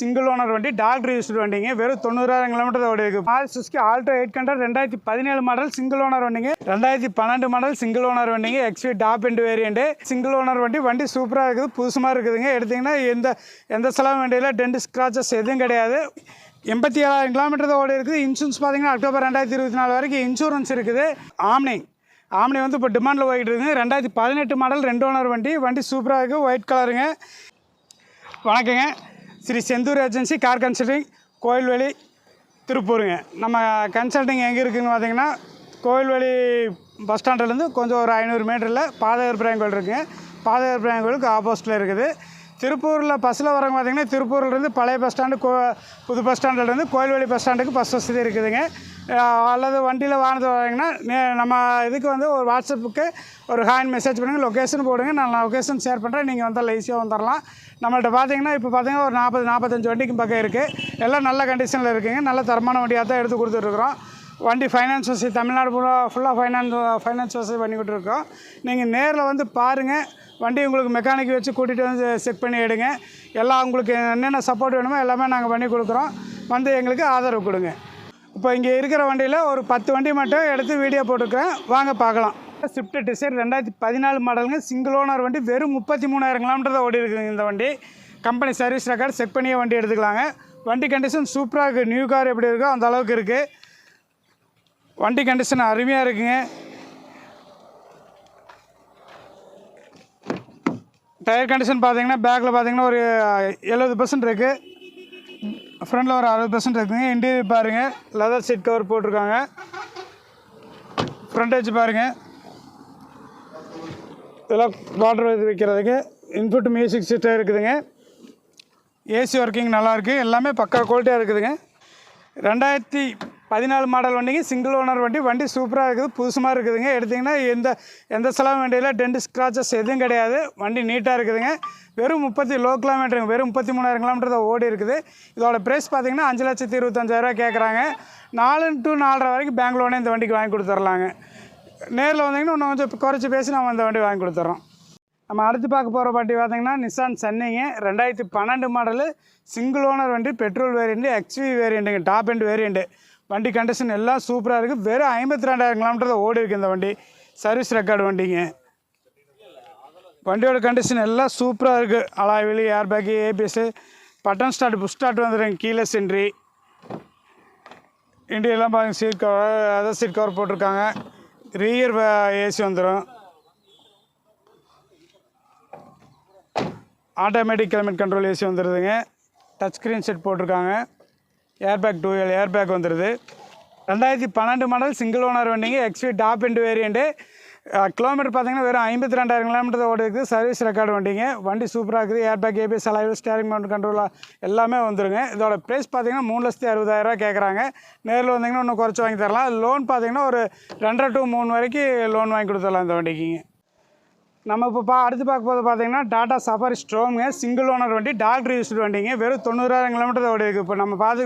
Single owner வண்டி doctor used வண்டிங்க. வெறும் தொண்ணூறாயிரம் கிலோமீட்டர் ஓடி இருக்கு. மால் சுஸ்கி ஆல்டோ எயிட் ஹண்ட்ரட் ரெண்டாயிரத்தி பதினேழு மாடல் சிங்கிள் ஓனர் வண்டிங்க. ரெண்டாயிரத்தி பன்னெண்டு மாடல் சிங்கிள் ஓனர் வண்டிங்க. XV top end variant single owner வண்டி வண்டி சூப்பராக இருக்குது புதுசுமா இருக்குதுங்க. எடுத்தீங்கன்னா எந்த எந்த செலவு வண்டியில் டென்ட் ஸ்க்ராச்சஸ் எதுவும் கிடையாது. எண்பத்தி ஏழாயிரம் கிலோமீட்டர் தான் ஓடி இருக்குது. இன்சூரன்ஸ் பார்த்தீங்கன்னா அக்டோபர் ரெண்டாயிரத்தி இருபத்தி நாலு வரைக்கும் இன்சூரன்ஸ் இருக்குது. ஆம்னி ஆம்னி வந்து இப்போ டிமாண்டில் போய்கிட்டு இருக்குது ரெண்டாயிரத்தி பதினெட்டு மாடல் ரெண்டு ஓனர் வண்டி. வண்டி சூப்பராக இருக்குது ஒயிட் கலருங்க வணக்கங்க. Sri Senthur agency car consulting Koilveli திருப்பூருங்க. நம்ம கன்சல்டிங் எங்கே இருக்குதுன்னு பார்த்தீங்கன்னா கோயில்வெளி பஸ் ஸ்டாண்ட்லேருந்து கொஞ்சம் ஒரு ஐநூறு மீட்டரில் பாதகர் பிராயம் கோயில் இருக்குங்க. பாதகர் பிராயம் கோயிலுக்கு ஆப்போசிட்டில் இருக்குது. திருப்பூரில் பஸ்ஸில் வரவங்க பார்த்தீங்கன்னா திருப்பூர்லேருந்து பழைய பஸ் ஸ்டாண்டு கோ புது பஸ் ஸ்டாண்ட்லேருந்து கோயில்வெளி பஸ் ஸ்டாண்டுக்கு பஸ் வசதி இருக்குதுங்க. அல்லது வண்டியில் வாங்கினது வரீங்கன்னா நே நம்ம இதுக்கு வந்து ஒரு வாட்ஸ்அப்புக்கு ஒரு ஹாண்ட் மெசேஜ் பண்ணுங்கள் லொக்கேஷன் போடுங்க நான் லொக்கேஷன் ஷேர் பண்ணுறேன் நீங்கள் வந்தால் ஈஸியாக வந்துடலாம் நம்மள்ட்ட பார்த்தீங்கன்னா இப்போ பார்த்தீங்கன்னா ஒரு நாற்பது நாற்பத்தஞ்சு வண்டிக்கு பக்கம் இருக்குது எல்லாம் நல்ல கண்டிஷனில் இருக்குங்க நல்ல தரமான வண்டியாக தான் எடுத்து கொடுத்துட்ருக்குறோம். வண்டி ஃபைனான்ஸ் வசதி தமிழ்நாடு ஃபுல்லாக ஃபுல்லாக ஃபைனான்ஸ் ஃபைனான்ஸ் வசதி பண்ணி கொடுத்துருக்கோம் நீங்கள் நேரில் வந்து பாருங்கள் வண்டி உங்களுக்கு மெக்கானிக் வச்சு கூட்டிகிட்டு வந்து செக் பண்ணி எடுங்க. எல்லாம் உங்களுக்கு என்னென்ன சப்போர்ட் வேணுமோ எல்லாமே நாங்கள் பண்ணி கொடுக்குறோம். வந்து எங்களுக்கு ஆதரவு கொடுங்க. இப்போ இங்கே இருக்கிற வண்டியில் ஒரு பத்து வண்டி மட்டும் எடுத்து வீடியோ போட்டுருக்கேன் வாங்க பார்க்கலாம். ஸ்விஃப்ட் டிசைர் ரெண்டாயிரத்தி பதினாலு மாடலுங்க சிங்கிள் ஓனர் வண்டி வெறும் முப்பத்தி மூணாயிரம் கிலோமீட்டர் தான் ஓடி இருக்குங்க இந்த வண்டி. கம்பெனி சர்வீஸ் ரெக்கார்டு செக் பண்ணியே வண்டி எடுத்துக்கலாங்க. வண்டி கண்டிஷன் சூப்பராக இருக்குது நியூ கார் எப்படி இருக்கோ அந்த அளவுக்கு இருக்குது வண்டி கண்டிஷன் அருமையாக இருக்குங்க. டயர் கண்டிஷன் பார்த்தீங்கன்னா பேக்கில் பார்த்தீங்கன்னா ஒரு எழுபது பர்சன்ட் இருக்குது ஃப்ரண்டில் ஒரு அறுபது பர்சன்ட் இருக்குதுங்க இன்டீரியர் பாருங்கள் லெதர் சீட் கவர் போட்டிருக்காங்க. ஃப்ரண்டேஜ் பாருங்கள் இதெல்லாம் வாட்டர் இது வைக்கிறதுக்கு இன்புட் மியூசிக் சிஸ்டம் இருக்குதுங்க. ஏசி ஒர்க்கிங் நல்லாயிருக்கு எல்லாமே பக்கா குவாலிட்டியாக இருக்குதுங்க. ரெண்டாயிரத்தி பதினாலு மாடல் வண்டிங்க சிங்கிள் ஓனர் வண்டி. வண்டி சூப்பராக இருக்குது புதுசுமாக இருக்குதுங்க. எடுத்திங்கன்னா எந்த எந்த செலவு வண்டியில் டென்ட் ஸ்க்ராச்சஸ் எதுவும் கிடையாது. வண்டி நீட்டாக இருக்குதுங்க. வெறும் முப்பத்தி லோ கிலோமீட்டருங்க வெறும் முப்பத்தி மூணாயிரம் கிலோமீட்டர் தான் ஓடி இருக்குது. இதோட ப்ரைஸ் பார்த்தீங்கன்னா அஞ்சு லட்சத்தி இருபத்தஞ்சாயிரரூவா கேட்குறாங்க நாலு டு நாலரை வரைக்கும் பேங்க் லோனே இந்த வண்டிக்கு வாங்கி கொடுத்துர்லாங்க. நேரில் வந்தீங்கன்னா இன்னும் கொஞ்சம் குறைச்சி பேசி நம்ம இந்த வண்டி வாங்கி கொடுத்துட்றோம் நம்ம அடுத்து பார்க்க போகிற வண்டி பார்த்தீங்கன்னா நிசான் சன்னிங்க ரெண்டாயிரத்தி பன்னெண்டு மாடலு சிங்கிள் ஓனர் வண்டி பெட்ரோல் வேரியண்ட்டு எக்ஸ்வி வேரியண்ட்டுங்க டாப் எண்ட் வேரியண்ட்டு வண்டி கண்டிஷன் எல்லாம் சூப்பராக இருக்குது வெறும் ஐம்பத்தி ரெண்டாயிரம் கிலோமீட்டர் ஓடி இருக்குது இந்த வண்டி. சர்வீஸ் ரெக்கார்டு வண்டிங்க. வண்டியோட கண்டிஷன் எல்லாம் சூப்பராக இருக்குது அலாய்விலி air bag ABS button start push start வந்துடுங்க கீழே சென்ட்ரி இண்டியெல்லாம் பாருங்கள் seat cover other seat cover போட்டிருக்காங்க. ரீயர் ஏசி வந்துடும் ஆட்டோமேட்டிக் கிளைமேட் கண்ட்ரோல் ஏசி வந்துடுதுங்க டச் ஸ்க்ரீன் செட் போட்டிருக்காங்க. ஏர்பேக் டூ எல் ஏர்பேக் வந்துடுது ரெண்டாயிரத்தி பன்னெண்டு மாடல் சிங்கிள் ஓனர் வண்டிங்க XV top end variant kilometre பார்த்தீங்கன்னா வெறும் ஐம்பத்தி ரெண்டாயிரம் கிலோமீட்டர் தான் ஓடி இருக்குது சர்வீஸ் ரெக்கார்டு வண்டிங்க. வண்டி சூப்பராக இருக்குது. ஏர்பேக் ஏபிஎஸ் அலைவ் ஸ்டேரிங் மவுண்ட் கண்ட்ரோல் எல்லாமே வந்துருங்க. இதோட ப்ரைஸ் பார்த்தீங்கன்னா மூணு லட்சத்தி அறுபதாயிரரூவா கேட்குறாங்க நேரில் வந்தீங்கன்னா இன்னும் குறைச்சி வாங்கி தரலாம். லோன் பார்த்தீங்கன்னா ஒரு ரெண்டரை டு மூணு வரைக்கும் லோன் வாங்கி கொடுத்துடலாம் இந்த வண்டிக்குங்க. நம்ம இப்போ பா அடுத்து பார்க்க போது பார்த்தீங்கன்னா டாடா சஃபாரி ஸ்ட்ரோங்க சிங்கிள் ஓனர் வண்டி டாக்டர் யூஸ்டு வண்டிங்க. வெறும் தொண்ணூறாயிரம் கிலோமீட்டர் ஓடி இருக்குது இப்போ நம்ம பார்த்து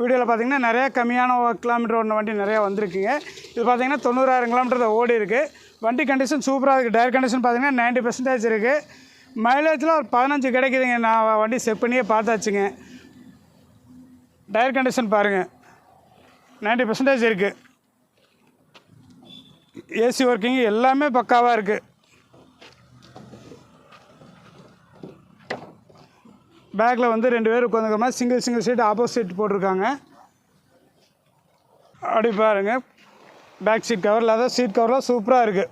வீடியோவில் பார்த்தீங்கன்னா நிறைய கம்மியான கிலோமீட்டர் ஓடின வண்டி நிறையா வந்திருக்குங்க. இது பார்த்தீங்கன்னா தொண்ணூறாயிரம் கிலோமீட்டர் தான் ஓடி இருக்குது வண்டி கண்டிஷன் சூப்பராக இருக்குது டயர் கண்டிஷன் பார்த்தீங்கன்னா நைன்ட்டி பர்சன்டேஜ் இருக்குது மைலேஜில் ஒரு பதினஞ்சு கிடைக்குதுங்க. நான் வண்டி செக் பண்ணியே பார்த்தாச்சுங்க. டயர் கண்டிஷன் பாருங்கள் நைன்ட்டி பர்சன்டேஜ் இருக்குது ஏசி ஒர்க்கிங் எல்லாமே பக்காவாக இருக்குது பேக்கில் வந்து ரெண்டு பேர் உட்காந்துக்கிற மாதிரி சிங்கிள் சிங்கிள் சீட் ஆப்போசிட் போட்டிருக்காங்க. அப்படி பாருங்க. பேக் சீட் கவர் இல்லாத சீட் கவர்லாம் சூப்பராக இருக்குது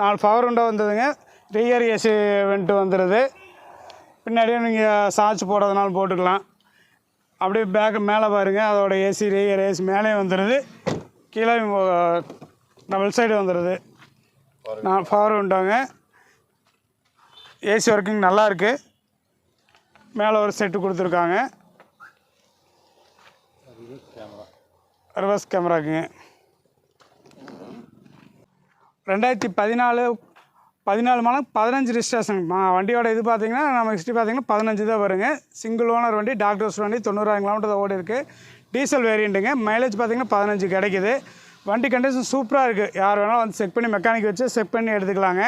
நாலு பவர் உண்டா வந்ததுங்க. ரியர் ஏசி வெண்ட்டு வந்துடுது பின்னாடியே நீங்கள் சார்ஜ் போடுறதுனால போட்டுக்கலாம். அப்படியே பேக்கு மேலே பாருங்கள் அதோட ஏசி ரியர் ஏசி மேலே வந்துடுது கீழே டபுள் சைடு வந்துடுது நான் பவர் உண்டாங்க ஏசி ஒர்க்கிங் நல்லா இருக்குது மேலே ஒரு செட்டு கொடுத்துருக்காங்க. ரிவர்ஸ் கேமராக்குங்க ரெண்டாயிரத்தி பதினாலு பதினாலு மாதம் பதினஞ்சு ரிஜிஸ்ட்ரேஷன் வண்டியோட இது பார்த்தீங்கன்னா நம்ம ஹிஸ்ட்ரி பார்த்தீங்கன்னா பதினஞ்சு தான் வருங்க. சிங்கிள் ஓனர் வண்டி டாக்டர்ஸ் வண்டி தொண்ணூறாயிரம் கிலோமீட்டர் தான் ஓடி இருக்குது டீசல் வேரியண்ட்டுங்க மைலேஜ் பார்த்தீங்கன்னா பதினஞ்சு கிடைக்குது. வண்டி கண்டிஷன் சூப்பராக இருக்குது யார் வேணாலும் வந்து செக் பண்ணி மெக்கானிக் வச்சு செக் பண்ணி எடுத்துக்கலாங்க.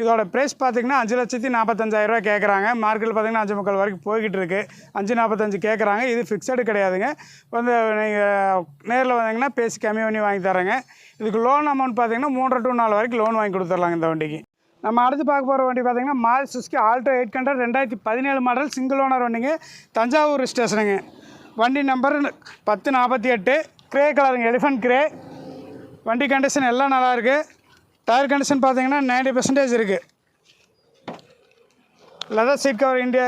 இதோட ப்ரைஸ் பார்த்தீங்கன்னா அஞ்சு லட்சத்தி நாற்பத்தஞ்சாயிரரூவா கேட்குறாங்க மார்க்கெட்டில் பார்த்தீங்கன்னா அஞ்சு முக்கால் வரைக்கும் போய்கிட்டு இருக்குது அஞ்சு நாற்பத்தஞ்சு கேட்குறாங்க இது ஃபிக்ஸடு கிடையாதுங்க. வந்து நீங்கள் நேரில் வந்தீங்கன்னா பேசி கம்மி பண்ணி வாங்கி தரேங்க. இதுக்கு லோன் அமௌண்ட் பார்த்தீங்கன்னா மூன்றரை டு நாலு வரைக்கும் லோன் வாங்கி கொடுத்துர்லாங்க இந்த வண்டிக்கு. நம்ம அடுத்து பார்க்க போகிற வண்டி பார்த்தீங்கன்னா மால் சுஸ்கி ஆல்ட்ரோ எயிட் ஹண்ட்ரட் ரெண்டாயிரத்தி பதினேழு மாடல் சிங்கிள் ஓனர் வண்டிங்க. தஞ்சாவூர் ஸ்டேஷனுங்க வண்டி நம்பர் பத்து நாற்பத்தி எட்டு. க்ரே கலருங்க எலிஃபண்ட் க்ரே வண்டி கண்டிஷன் எல்லாம் நல்லாயிருக்கு டயர் கண்டிஷன் பார்த்தீங்கன்னா 90% பர்சன்டேஜ் இருக்குது லெதர் சீட் கவர் இண்டியா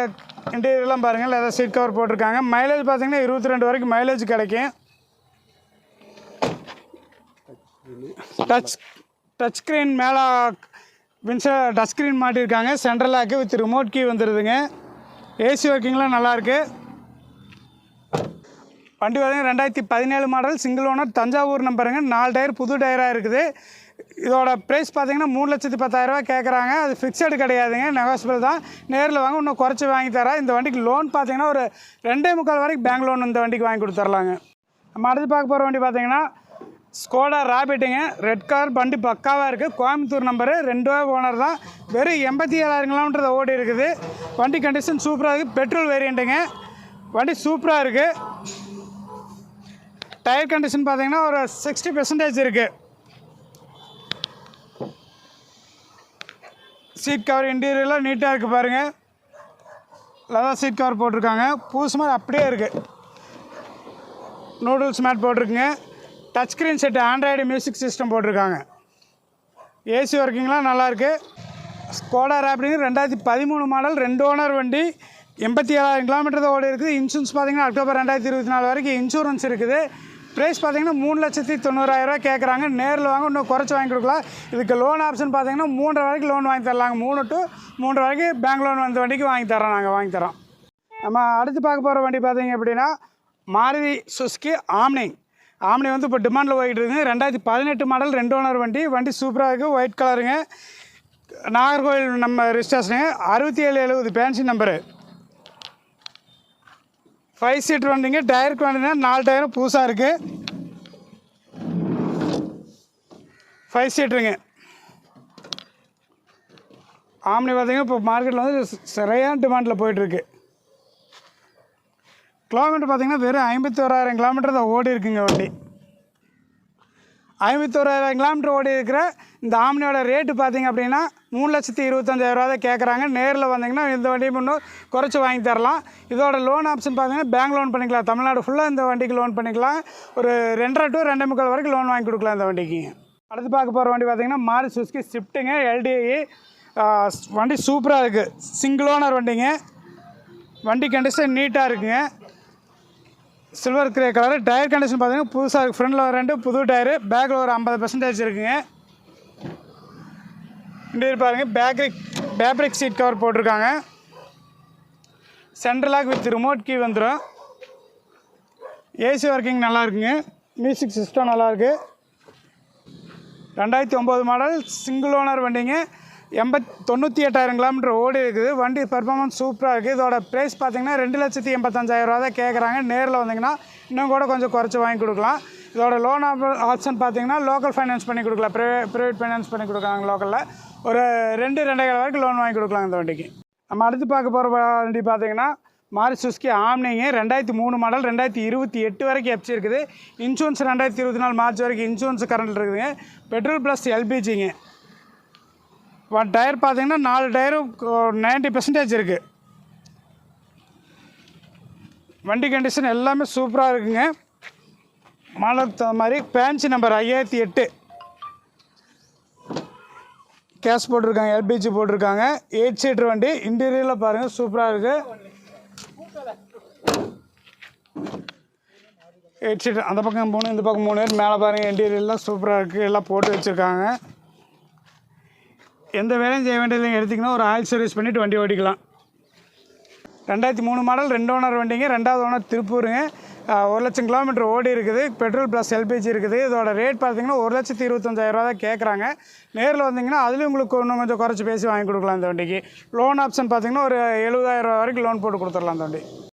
இன்டீரியர்லாம் பாருங்கள் லெதர் சீட் கவர் போட்டிருக்காங்க. மைலேஜ் பார்த்தீங்கன்னா இருபத்தி ரெண்டு வரைக்கும் மைலேஜ் கிடைக்கும். டச் டச் ஸ்க்ரீன் மேலே வின்ச touch screen மாட்டியிருக்காங்க central lock with remote key வந்துடுதுங்க AC ஒர்க்கிங்லாம் நல்லாயிருக்கு வண்டி பார்த்தீங்கன்னா ரெண்டாயிரத்தி பதினேழு மாடல் சிங்கிள் ஓனர் தஞ்சாவூர் நம்பருங்க நாலு டயர் புது டயராக இருக்குது. இதோட ப்ரைஸ் பார்த்தீங்கன்னா மூணு லட்சத்தி பத்தாயிரரூபா கேட்குறாங்க அது ஃபிக்ஸடு கிடையாதுங்க. நெகோசியபிள் தான். நேரில் வாங்க இன்னும் குறைச்சி வாங்கி தரேன். இந்த வண்டிக்கு லோன் பார்த்தீங்கன்னா ஒரு ரெண்டே முக்கால் வரைக்கும் பேங்க் லோன் இந்த வண்டிக்கு வாங்கி கொடுத்துர்லாங்க நம்ம அடுத்து பார்க்க போகிற வண்டி பார்த்தீங்கன்னா ஸ்கோடா ராபிட்டுங்க ரெட் கார் வண்டி பக்காவாக இருக்குது கோயம்புத்தூர் நம்பரு ரெண்டு ஓனர் தான். வெறும் எண்பத்தி ஏழாயிரம் கிலோமீட்டர் ஓடி இருக்குது. வண்டி கண்டிஷன் சூப்பராக இருக்குது பெட்ரோல் வேரியண்ட்டுங்க வண்டி சூப்பராக இருக்குது டயர் கண்டிஷன் பார்த்தீங்கன்னா ஒரு சிக்ஸ்டி பெர்சன்டேஜ் இருக்குது சீட் கவர் இன்டீரியர்லாம் நீட்டாக இருக்குது பாருங்கள் லெதர் சீட் கவர் போட்டிருக்காங்க. புதுசு மாதிரி அப்படியே இருக்குது noodles mat போட்டிருக்குங்க. Touch screen set android music system போட்டிருக்காங்க. ஏசி ஒர்க்கிங்லாம் நல்லாயிருக்கு ஸ்கோடா ரேப்பிடிங் ரெண்டாயிரத்தி பதிமூணு மாடல் ரெண்டு ஓனர் வண்டி எண்பத்தி ஏழாயிரம் கிலோமீட்டர் தான் ஓடி இருக்குது இன்சூரன்ஸ் பார்த்தீங்கன்னா அக்டோபர் ரெண்டாயிரத்தி இருபத்தி நாலு வரைக்கும் இன்சூரன்ஸ் இருக்குது. ப்ரைஸ் பார்த்தீங்கன்னா மூணு லட்சத்தி தொண்ணூறாயிரரூவா கேட்குறாங்க. நேரில் வாங்க இன்னும் குறைச்சி வாங்கி கொடுக்கலாம். இதுக்கு லோன் ஆப்ஷன் பார்த்தீங்கன்னா மூன்றரை வரைக்கும் லோன் வாங்கி தரலாங்க. மூணு டு மூன்றரை வரைக்கும் பேங்க் லோன் வந்த வண்டிக்கு வாங்கி தரோம் நாங்கள் வாங்கி தரோம் நம்ம அடுத்து பார்க்க போகிற வண்டி பார்த்தீங்க அப்படின்னா மாருதி சுஸ்கி ஆம்னிங் ஆம்னி வந்து இப்போ டிமாண்டில் போயிட்டு இருக்குது ரெண்டாயிரத்தி பதினெட்டு மாடல் ரெண்டு ஓனர் வண்டி. வண்டி சூப்பராக இருக்குது ஒயிட் கலருங்க நாகர்கோவில் நம்ம ரிஜிஸ்ட்ரேஷனுங்க அறுபத்தி ஏழு எழுபது பேன்சி நம்பரு ஃபைவ் சீட்டர் வண்டிங்க டயருக்கு வண்டிங்கன்னா நாலு டயரும் புதுசாக இருக்குது ஃபைவ் சீட்டருங்க ஆம்னி பார்த்தீங்கன்னா இப்போ மார்க்கெட்டில் வந்து சரியான டிமாண்டில் போயிட்டுருக்கு கிலோமீட்டர் பார்த்தீங்கன்னா வெறும் ஐம்பத்தி ஓராயிரம் கிலோமீட்டர் தான் ஓடி இருக்குங்க வண்டி. ஐம்பத்தோராயிரம் கிலோமீட்டர் ஓடி இருக்கிற இந்த ஆம்னியோட ரேட்டு பார்த்தீங்க அப்படின்னா மூணு லட்சத்தி இருபத்தஞ்சாயிரரூவா தான் கேட்குறாங்க. நேரில் வந்தீங்கன்னா இந்த வண்டியை இன்னும் குறைச்சி வாங்கி தரலாம். இதோட லோன் ஆப்ஷன் பார்த்தீங்கன்னா பேங்க் லோன் பண்ணிக்கலாம். தமிழ்நாடு ஃபுல்லாக இந்த வண்டிக்கு லோன் பண்ணிக்கலாம். ஒரு ரெண்டரை டு ரெண்டே முக்கால் வரைக்கும் லோன் வாங்கி கொடுக்கலாம் இந்த வண்டிக்கு. அடுத்து பார்க்க போகிற வண்டி பார்த்தீங்கன்னா மாரி சுஸ்கி ஸ்விஃப்ட்டுங்க எல்டிஐ வண்டி சூப்பராக இருக்குது சிங்கிள் ஓனர் வண்டிங்க. வண்டி கண்டிஷன் நீட்டாக இருக்குங்க. Silver grey colour tyre condition பார்த்தீங்கன்னா புதுசாக இருக்குது ஃப்ரண்டில் ரெண்டு புது டயரு பேக்கில் ஒரு ஐம்பது பர்சன்டேஜ் இருக்குங்க. இன்டீரியர் பாருங்கள் பேக்ரிக் பேப்ரிக் சீட் கவர் போட்டிருக்காங்க. Central lock with remote key வந்துடும் ஏசி ஒர்க்கிங் நல்லா இருக்குங்க. மியூசிக் சிஸ்டம் நல்லாயிருக்கு ரெண்டாயிரத்தி ஒம்பது மாடல் சிங்கிள் ஓனர் வண்டிங்க. எண்பத் தொண்ணூற்றி எட்டாயிரம் கிலோமீட்டர் ஓடி இருக்குது. வண்டி பர்ஃபார்மன்ஸ் சூப்பராக இருக்குது. இதோட ப்ரைஸ் பார்த்தீங்கன்னா ரெண்டு லட்சத்தி எண்பத்தஞ்சாயிரம் ரூபா தான் கேட்குறாங்க நேரில் வந்தீங்கன்னா இன்னும் கூட கொஞ்சம் குறைச்சி வாங்கி கொடுக்கலாம். இதோட லோன் ஆப்ஷன் பார்த்தீங்கன்னா லோக்கல் ஃபைனான்ஸ் பண்ணி கொடுக்கலாம். ப்ரைவேட் ப்ரைவேட் ஃபைனான்ஸ் பண்ணி கொடுக்குறாங்க லோக்கலில் ஒரு ரெண்டு ரெண்டாயிரம் வரைக்கும் லோன் வாங்கி கொடுக்கலாம் இந்த வண்டிக்கு. நம்ம அடுத்து பார்க்க போகிற வண்டி பார்த்தீங்கன்னா மாரி சுஸ்கி ஆம்னிங்க. ரெண்டாயிரத்தி மூணு மாடல் ரெண்டாயிரத்தி இருபத்தி எட்டு வரைக்கும் எஃப்சி இருக்குது. இன்சூரன்ஸ் ரெண்டாயிரத்தி இருபத்தி நாலு மார்ச் வரைக்கும் இன்சூரன்ஸ் கரண்ட் இருக்குதுங்க. பெட்ரோல் ப்ளஸ் எல்பிஜிங்க இப்போ டயர் பார்த்தீங்கன்னா நாலு டயரும் நைன்ட்டி பெர்சன்டேஜ் இருக்குது வண்டி கண்டிஷன் எல்லாமே சூப்பராக இருக்குங்க. மாடலுக்கு தகுந்த மாதிரி பேன்சி நம்பர் ஐயாயிரத்தி எட்டு. கேஸ் போட்டிருக்காங்க எல்பிஜி போட்டிருக்காங்க. எயிட் சீட்டர் வண்டி இன்டீரியரில் பாருங்கள் சூப்பராக இருக்குது எயிட் சீட்டர் அந்த பக்கம் மூணு இந்த பக்கம் மூணு மேலே பாருங்கள் இன்டீரியர்லாம் சூப்பராக இருக்குது எல்லாம் போட்டு வச்சுருக்காங்க. எந்த வேலையும் செய்ய வேண்டியதில்லைங்க. எடுத்திங்கன்னா ஒரு ஆயில் சர்வீஸ் பண்ணிவிட்டு வண்டி ஓட்டிக்கலாம். ரெண்டாயிரத்தி மூணு மாடல் ரெண்டு ஓனர் வண்டிங்க ரெண்டாவது ஓனர் திருப்பூருங்க. ஒரு லட்சம் கிலோமீட்டர் ஓடி இருக்குது. பெட்ரோல் ப்ளஸ் எல்பிஜி இருக்குது. இதோட ரேட் பார்த்தீங்கன்னா ஒரு லட்சத்தி இருபத்தஞ்சாயிரரூவா தான் கேட்குறாங்க நேரில் வந்தீங்கன்னா அதுலேயும் உங்களுக்கு இன்னும் கொஞ்சம் குறைச்சி பேசி வாங்கி கொடுக்கலாம் இந்த வண்டிக்கு. லோன் ஆப்ஷன் பார்த்தீங்கன்னா ஒரு எழுபதாயிரம் ரூபா வரைக்கும் லோன் போட்டு கொடுத்துடலாம் இந்த வண்டி.